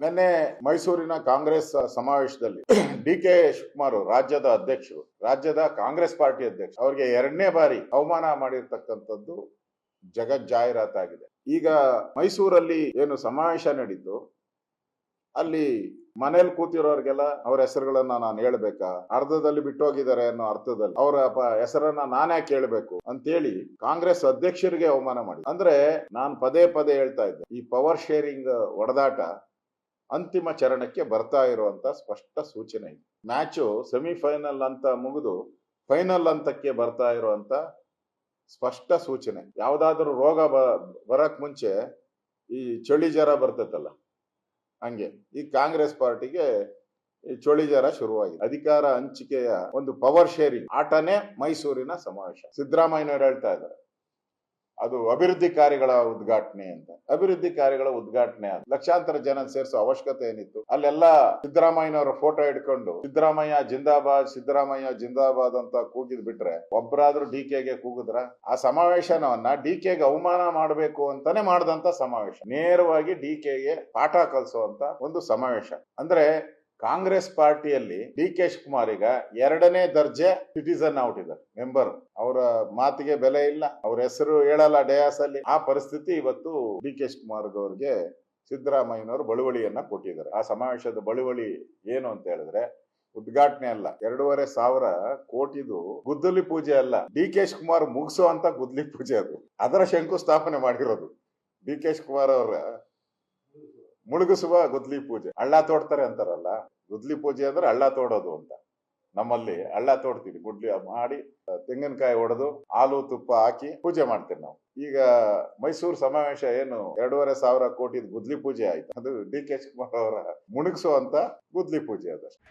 ನಿನ್ನೆ ಮೈಸೂರಿನ ಕಾಂಗ್ರೆಸ್ ಸಮಾವೇಶದಲ್ಲಿ ಡಿ ಕೆ ಶಿವಕುಮಾರ್ ರಾಜ್ಯದ ಅಧ್ಯಕ್ಷರು, ರಾಜ್ಯದ ಕಾಂಗ್ರೆಸ್ ಪಾರ್ಟಿ ಅಧ್ಯಕ್ಷ ಅವರಿಗೆ ಎರಡನೇ ಬಾರಿ ಅವಮಾನ ಮಾಡಿರ್ತಕ್ಕಂಥದ್ದು ಜಗತ್ ಜಾಹೀರಾತಾಗಿದೆ ಈಗ ಮೈಸೂರಲ್ಲಿ ಏನು ಸಮಾವೇಶ ನಡೀತು ಅಲ್ಲಿ ಮನೇಲಿ ಕೂತಿರೋರ್ಗೆಲ್ಲ ಅವ್ರ ಹೆಸರುಗಳನ್ನ ನಾನು ಹೇಳ್ಬೇಕಾ? ಅರ್ಧದಲ್ಲಿ ಬಿಟ್ಟೋಗಿದ್ದಾರೆ ಅನ್ನೋ ಅರ್ಥದಲ್ಲಿ ಅವರ ಹೆಸರನ್ನ ನಾನೇ ಕೇಳಬೇಕು ಅಂತೇಳಿ ಕಾಂಗ್ರೆಸ್ ಅಧ್ಯಕ್ಷರಿಗೆ ಅವಮಾನ ಮಾಡಿ ಅಂದ್ರೆ ನಾನು ಪದೇ ಪದೇ ಹೇಳ್ತಾ ಇದ್ದೆ, ಈ ಪವರ್ ಶೇರಿಂಗ್ ಒಡೆದಾಟ ಅಂತಿಮ ಚರಣಕ್ಕೆ ಬರ್ತಾ ಇರುವಂತ ಸ್ಪಷ್ಟ ಸೂಚನೆ ಇದೆ. ಮ್ಯಾಚು ಸೆಮಿಫೈನಲ್ ಅಂತ ಮುಗಿದು ಫೈನಲ್ ಹಂತಕ್ಕೆ ಬರ್ತಾ ಇರುವಂತ ಸ್ಪಷ್ಟ ಸೂಚನೆ. ಯಾವುದಾದ್ರೂ ರೋಗ ಬ, ಬರಕ್ ಮುಂಚೆ ಈ ಚಳಿ ಜ್ವರ ಬರ್ತೈತಲ್ಲ, ಹಂಗೆ ಈ ಕಾಂಗ್ರೆಸ್ ಪಾರ್ಟಿಗೆ ಈ ಚಳಿ ಜ್ವರ ಶುರುವಾಗಿದೆ. ಅಧಿಕಾರ ಹಂಚಿಕೆಯ ಒಂದು ಪವರ್ ಶೇರಿಂಗ್ ಆಟನೇ ಮೈಸೂರಿನ ಸಮಾವೇಶ. ಸಿದ್ದರಾಮಯ್ಯನವರು ಹೇಳ್ತಾ ಇದ್ದಾರೆ ಅದು ಅಭಿವೃದ್ಧಿ ಕಾರ್ಯಗಳ ಉದ್ಘಾಟನೆ ಅಂತ. ಅಭಿವೃದ್ಧಿ ಕಾರ್ಯಗಳ ಉದ್ಘಾಟನೆ ಅಂತ ಲಕ್ಷಾಂತರ ಜನ ಸೇರಿಸೋ ಅವಶ್ಯಕತೆ ಏನಿತ್ತು? ಅಲ್ಲೆಲ್ಲ ಸಿದ್ದರಾಮಯ್ಯನವರ ಫೋಟೋ ಇಟ್ಕೊಂಡು ಸಿದ್ದರಾಮಯ್ಯ ಜಿಂದಾಬಾದ್ ಸಿದ್ದರಾಮಯ್ಯ ಜಿಂದಾಬಾದ್ ಅಂತ ಕೂಗಿದ್ ಬಿಟ್ರೆ ಒಬ್ಬರಾದ್ರೂ ಡಿ ಕೆಗೆ ಕೂಗಿದ್ರ? ಆ ಸಮಾವೇಶನವನ್ನ ಡಿ ಕೆಗೆ ಅವಮಾನ ಮಾಡಬೇಕು ಅಂತಾನೆ ಮಾಡಿದಂತ ಸಮಾವೇಶ. ನೇರವಾಗಿ ಡಿ ಕೆಗೆ ಪಾಠ ಕಲಿಸುವಂತ ಒಂದು ಸಮಾವೇಶ. ಅಂದ್ರೆ ಕಾಂಗ್ರೆಸ್ ಪಾರ್ಟಿಯಲ್ಲಿ ಡಿ ಕೆ ಶಿವಕುಮಾರ್ ಈಗ ಎರಡನೇ ದರ್ಜೆ ಸಿಟಿಸನ್ ಔಟ್ ಇದ್ದಾರೆ ಮೆಂಬರ್ ಅವರ ಮಾತಿಗೆ ಬೆಲೆ ಇಲ್ಲ, ಅವ್ರ ಹೆಸರು ಹೇಳಲ್ಲ ಡಯಾಸ್ ಅಲ್ಲಿ. ಆ ಪರಿಸ್ಥಿತಿ ಇವತ್ತು ಡಿ ಕೆ ಶಿವಕುಮಾರ್ ಅವ್ರಿಗೆ ಸಿದ್ದರಾಮಯ್ಯನವರು ಬಳುವಳಿಯನ್ನ ಕೊಟ್ಟಿದ್ದಾರೆ. ಆ ಸಮಾವೇಶದ ಬಳುವಳಿ ಏನು ಅಂತ ಹೇಳಿದ್ರೆ, ಉದ್ಘಾಟನೆ ಅಲ್ಲ, ಎರಡೂವರೆ ಸಾವಿರ ಕೋಟಿದು ಗುದ್ದಲಿ ಪೂಜೆ ಅಲ್ಲ. ಡಿ ಕೆ ಶಿವಕುಮಾರ್ ಮುಗಿಸೋ ಅಂತ ಗುದ್ದಲಿ ಪೂಜೆ ಅದು. ಅದರ ಶಂಕುಸ್ಥಾಪನೆ ಮಾಡಿರೋದು. ಡಿ ಕೆ ಶಿವಕುಮಾರ್ ಅವರ ಮುಳುಗಿಸುವ ಗುದ್ಲಿ ಪೂಜೆ. ಹಳ್ಳ ತೋಡ್ತಾರೆ ಅಂತಾರಲ್ಲ, ಗುದ್ಲಿ ಪೂಜೆ ಅಂದ್ರೆ ಹಳ್ಳ ತೋಡೋದು ಅಂತ. ನಮ್ಮಲ್ಲಿ ಹಳ್ಳ ತೋಡ್ತೀವಿ, ಗುಡ್ಲಿ ಮಾಡಿ ತೆಂಗಿನಕಾಯಿ ಹೊಡೆದು ಹಾಲು ತುಪ್ಪ ಹಾಕಿ ಪೂಜೆ ಮಾಡ್ತೇವೆ ನಾವು. ಈಗ ಮೈಸೂರು ಸಮಾವೇಶ ಏನು, ಎರಡೂವರೆ ಸಾವಿರ ಕೋಟಿ ಗುದ್ಲಿ ಪೂಜೆ ಆಯ್ತು. ಅದು ಡಿ ಕೆ ಶಿವಕುಮಾರ್ ಅವರ ಮುಳುಗಿಸುವಂತ ಗುದ್ಲಿ ಪೂಜೆ ಅದಷ್ಟೇ